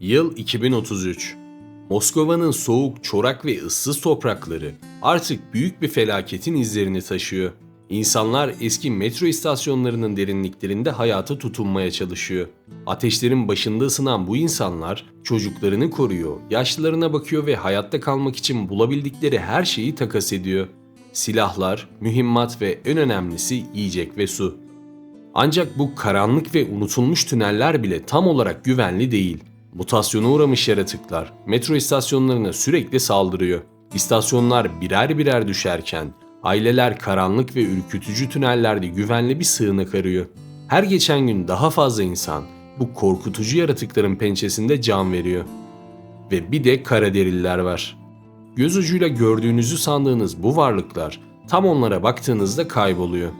Yıl 2033. Moskova'nın soğuk, çorak ve ıssız toprakları artık büyük bir felaketin izlerini taşıyor. İnsanlar eski metro istasyonlarının derinliklerinde hayata tutunmaya çalışıyor. Ateşlerin başında ısınan bu insanlar çocuklarını koruyor, yaşlılarına bakıyor ve hayatta kalmak için bulabildikleri her şeyi takas ediyor. Silahlar, mühimmat ve en önemlisi yiyecek ve su. Ancak bu karanlık ve unutulmuş tüneller bile tam olarak güvenli değil. Mutasyona uğramış yaratıklar metro istasyonlarına sürekli saldırıyor. İstasyonlar birer birer düşerken aileler karanlık ve ürkütücü tünellerde güvenli bir sığınak arıyor. Her geçen gün daha fazla insan bu korkutucu yaratıkların pençesinde can veriyor. Ve bir de kara derililer var. Göz ucuyla gördüğünüzü sandığınız bu varlıklar tam onlara baktığınızda kayboluyor.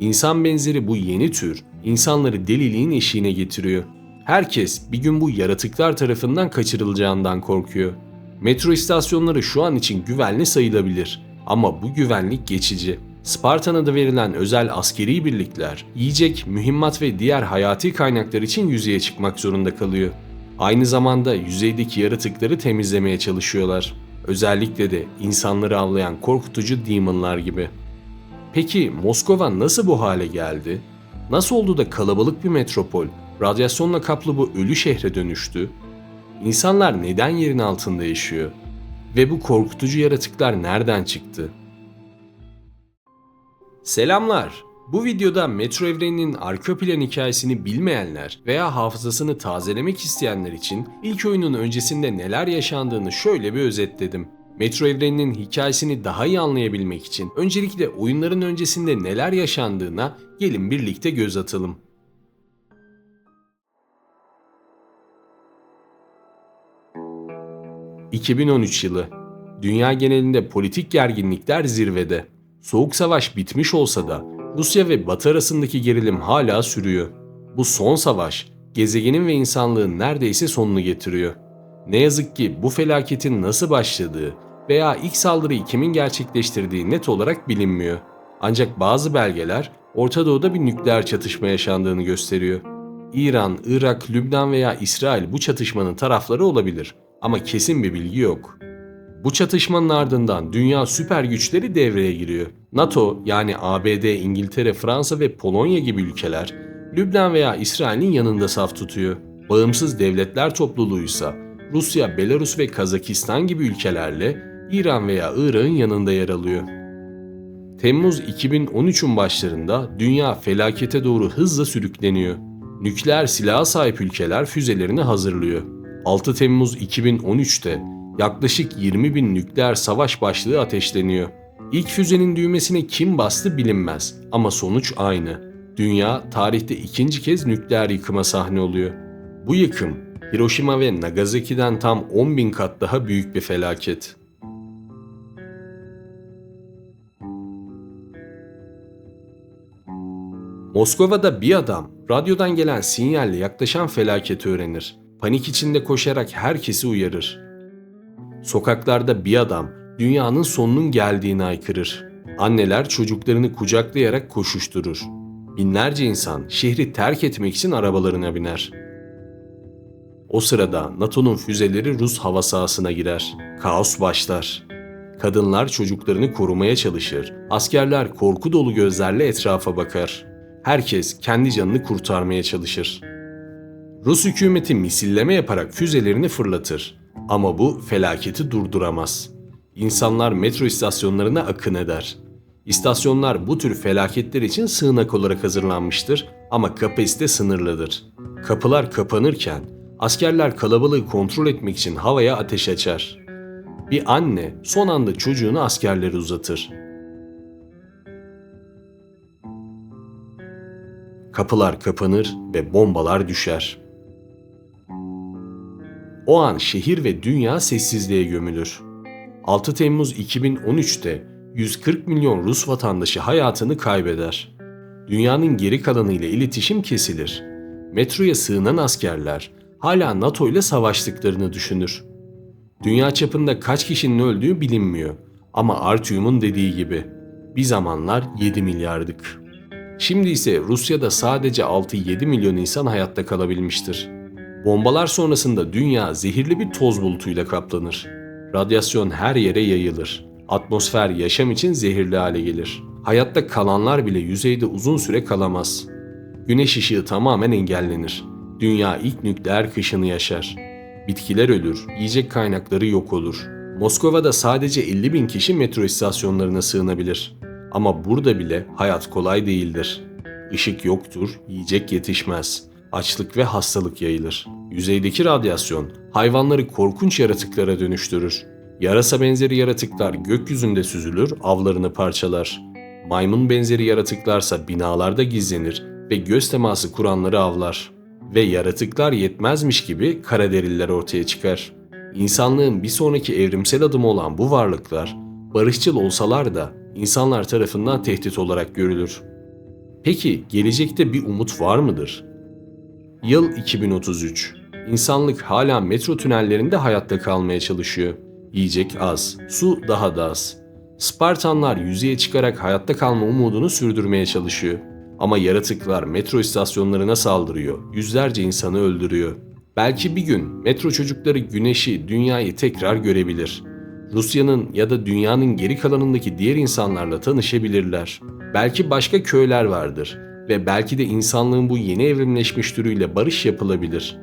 İnsan benzeri bu yeni tür insanları deliliğin eşiğine getiriyor. Herkes bir gün bu yaratıklar tarafından kaçırılacağından korkuyor. Metro istasyonları şu an için güvenli sayılabilir ama bu güvenlik geçici. Spartan adı verilen özel askeri birlikler, yiyecek, mühimmat ve diğer hayati kaynaklar için yüzeye çıkmak zorunda kalıyor. Aynı zamanda yüzeydeki yaratıkları temizlemeye çalışıyorlar. Özellikle de insanları avlayan korkutucu demonlar gibi. Peki Moskova nasıl bu hale geldi? Nasıl oldu da kalabalık bir metropol, radyasyonla kaplı bu ölü şehre dönüştü? İnsanlar neden yerin altında yaşıyor? Ve bu korkutucu yaratıklar nereden çıktı? Selamlar. Bu videoda Metro evreninin arka hikayesini bilmeyenler veya hafızasını tazelemek isteyenler için ilk oyunun öncesinde neler yaşandığını şöyle bir özetledim. Metro evreninin hikayesini daha iyi anlayabilmek için öncelikle oyunların öncesinde neler yaşandığına gelin birlikte göz atalım. ...2013 yılı. Dünya genelinde politik gerginlikler zirvede. Soğuk savaş bitmiş olsa da Rusya ve Batı arasındaki gerilim hala sürüyor. Bu son savaş gezegenin ve insanlığın neredeyse sonunu getiriyor. Ne yazık ki bu felaketin nasıl başladığı veya ilk saldırıyı kimin gerçekleştirdiği net olarak bilinmiyor. Ancak bazı belgeler Orta Doğu'da bir nükleer çatışma yaşandığını gösteriyor. İran, Irak, Lübnan veya İsrail bu çatışmanın tarafları olabilir ama kesin bir bilgi yok. Bu çatışmanın ardından dünya süper güçleri devreye giriyor. NATO yani ABD, İngiltere, Fransa ve Polonya gibi ülkeler Lübnan veya İsrail'in yanında saf tutuyor. Bağımsız devletler topluluğu ise Rusya, Belarus ve Kazakistan gibi ülkelerle İran veya Irak'ın yanında yer alıyor. Temmuz 2013'ün başlarında dünya felakete doğru hızla sürükleniyor. Nükleer silaha sahip ülkeler füzelerini hazırlıyor. 6 Temmuz 2013'te yaklaşık 20 bin nükleer savaş başlığı ateşleniyor. İlk füzenin düğmesine kim bastı bilinmez ama sonuç aynı. Dünya tarihte ikinci kez nükleer yıkıma sahne oluyor. Bu yıkım Hiroşima ve Nagasaki'den tam 10 bin kat daha büyük bir felaket. Moskova'da bir adam radyodan gelen sinyalle yaklaşan felaketi öğrenir. Panik içinde koşarak herkesi uyarır. Sokaklarda bir adam dünyanın sonunun geldiğini aykırır. Anneler çocuklarını kucaklayarak koşuşturur. Binlerce insan şehri terk etmek için arabalarına biner. O sırada NATO'nun füzeleri Rus hava sahasına girer. Kaos başlar. Kadınlar çocuklarını korumaya çalışır. Askerler korku dolu gözlerle etrafa bakar. Herkes kendi canını kurtarmaya çalışır. Rus hükümeti misilleme yaparak füzelerini fırlatır. Ama bu felaketi durduramaz. İnsanlar metro istasyonlarına akın eder. İstasyonlar bu tür felaketler için sığınak olarak hazırlanmıştır ama kapasite sınırlıdır. Kapılar kapanırken askerler kalabalığı kontrol etmek için havaya ateş açar. Bir anne son anda çocuğunu askerlere uzatır. Kapılar kapanır ve bombalar düşer. O an şehir ve dünya sessizliğe gömülür. 6 Temmuz 2013'te 140 milyon Rus vatandaşı hayatını kaybeder. Dünyanın geri kalanı ile iletişim kesilir. Metroya sığınan askerler hala NATO ile savaştıklarını düşünür. Dünya çapında kaç kişinin öldüğü bilinmiyor ama Artyom'un dediği gibi bir zamanlar 7 milyardık. Şimdi ise Rusya'da sadece 6-7 milyon insan hayatta kalabilmiştir. Bombalar sonrasında dünya zehirli bir toz bulutuyla kaplanır. Radyasyon her yere yayılır. Atmosfer yaşam için zehirli hale gelir. Hayatta kalanlar bile yüzeyde uzun süre kalamaz. Güneş ışığı tamamen engellenir. Dünya ilk nükleer kışını yaşar. Bitkiler ölür, yiyecek kaynakları yok olur. Moskova'da sadece 50 bin kişi metro istasyonlarına sığınabilir. Ama burada bile hayat kolay değildir. Işık yoktur, yiyecek yetişmez. Açlık ve hastalık yayılır. Yüzeydeki radyasyon hayvanları korkunç yaratıklara dönüştürür. Yarasa benzeri yaratıklar gökyüzünde süzülür, avlarını parçalar. Maymun benzeri yaratıklarsa binalarda gizlenir ve göz teması kuranları avlar. Ve yaratıklar yetmezmiş gibi kara deriler ortaya çıkar. İnsanlığın bir sonraki evrimsel adımı olan bu varlıklar, barışçıl olsalar da insanlar tarafından tehdit olarak görülür. Peki gelecekte bir umut var mıdır? Yıl 2033. İnsanlık hala metro tünellerinde hayatta kalmaya çalışıyor. Yiyecek az, su daha da az. Spartanlar yüzeye çıkarak hayatta kalma umudunu sürdürmeye çalışıyor. Ama yaratıklar metro istasyonlarına saldırıyor, yüzlerce insanı öldürüyor. Belki bir gün metro çocukları güneşi, dünyayı tekrar görebilir. Rusya'nın ya da dünyanın geri kalanındaki diğer insanlarla tanışabilirler. Belki başka köyler vardır ve belki de insanlığın bu yeni evrimleşmiş türüyle barış yapılabilir.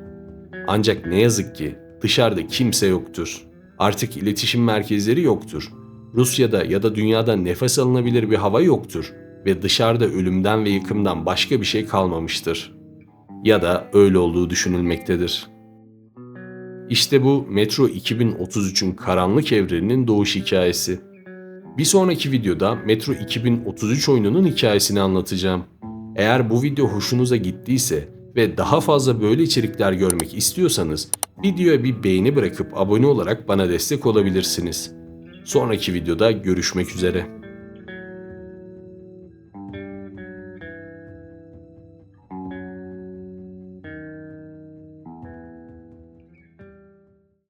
Ancak ne yazık ki dışarıda kimse yoktur. Artık iletişim merkezleri yoktur. Rusya'da ya da dünyada nefes alınabilir bir hava yoktur ve dışarıda ölümden ve yıkımdan başka bir şey kalmamıştır. Ya da öyle olduğu düşünülmektedir. İşte bu Metro 2033'ün karanlık evreninin doğuş hikayesi. Bir sonraki videoda Metro 2033 oyununun hikayesini anlatacağım. Eğer bu video hoşunuza gittiyse ve daha fazla böyle içerikler görmek istiyorsanız videoya bir beğeni bırakıp abone olarak bana destek olabilirsiniz. Sonraki videoda görüşmek üzere.